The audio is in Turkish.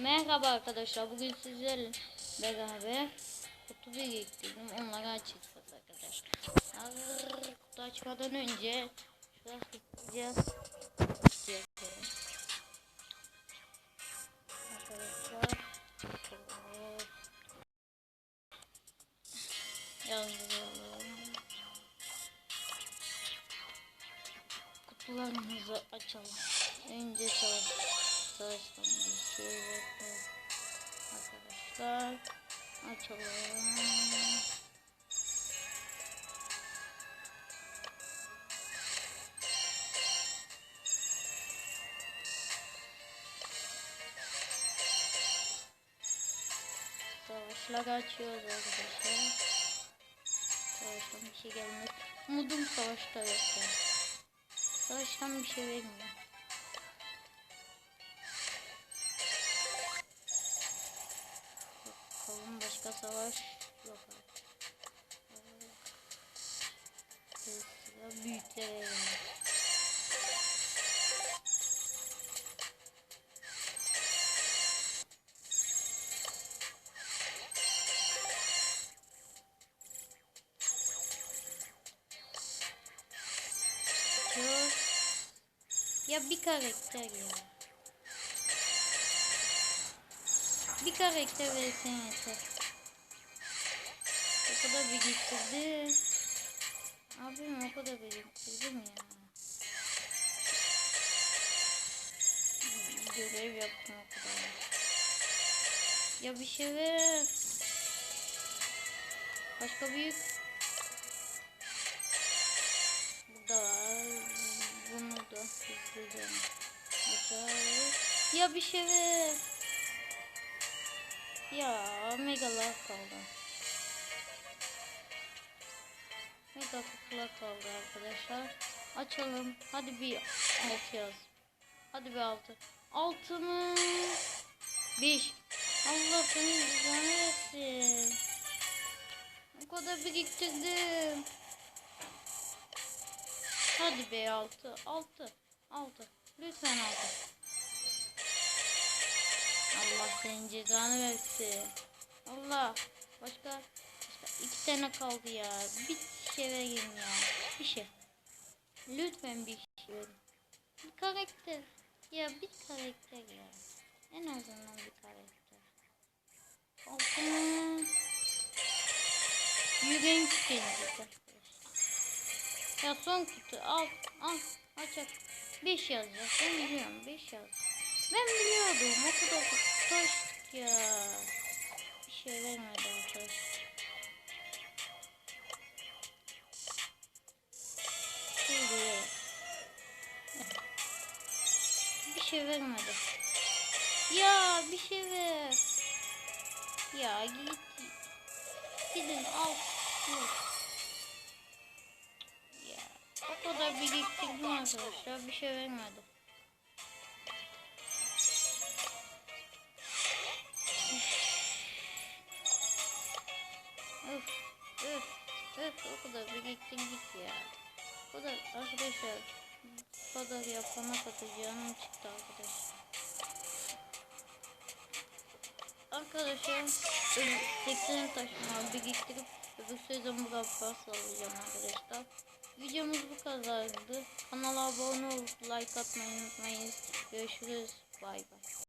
Merhaba arkadaşlar. Bugün sizlerle beraber kutu biriktirdim. Onları açacağız arkadaşlar. Kutu açmadan önce şuraya tıklayacağız. Arkadaşlar. Yazdıralım. Kutularımızı açalım. Önce savaş. Savaştan Arkadaşlar açalım. Savaşlar açıyoruz arkadaşlar. Savaştan bir şey gelmez. Umudum savaşta yok. Savaştan bir şey vermiyor. Başka savaş yok artık. Çok. Ya bir karakter ya. Bir karakter versen yeter. O kadar biriktirdi. Abim o kadar biriktirdim ya. Görev yaptım o kadar. Ya bir şey ver. Başka büyük. Burada var. Bunu da hızlıca açarız. Ya bir şey ver. Ya megalar kaldı. Mega kutular kaldı arkadaşlar. Açalım. Hadi bir alt yaz. Hadi bir altı. Altı mı? Beş. Allah seni düzen versin. O kadar biriktirdim. Hadi be altı. Altı. Altı. Lütfen altı. Allah senin cezanı versin. Allah. Başka, başka iki tane kaldı ya. Bir şey vereyim ya. Bir şey. Lütfen bir şey verin. Bir karakter. Ya bir karakter ya. En azından bir karakter. Altını. Yüreğim tükenecek. Ya son kutu al al açak. 5 yazacak. Ben biliyorum 5 yaz. Ben biliyordum. O kadar kutu açtık ya. Bir şey vermedi. Şimdi şey vermedi. Ya bir şey ver. Ya git. Gidin al. al. Ya o kadar biriktirdim arkadaşlar. Bir şey vermedi. Öf, öf, öf, o kadar biriktirdik ya. O kadar arkadaşlar, bu kadar yapana kadar canım çıktı arkadaşlar. Arkadaşlar, 80 taşıma biriktirip öbür sezon bu kadar alacağım arkadaşlar. Videomuz bu kadardı. Kanala abone olup like atmayı unutmayın. Görüşürüz. Bay bay.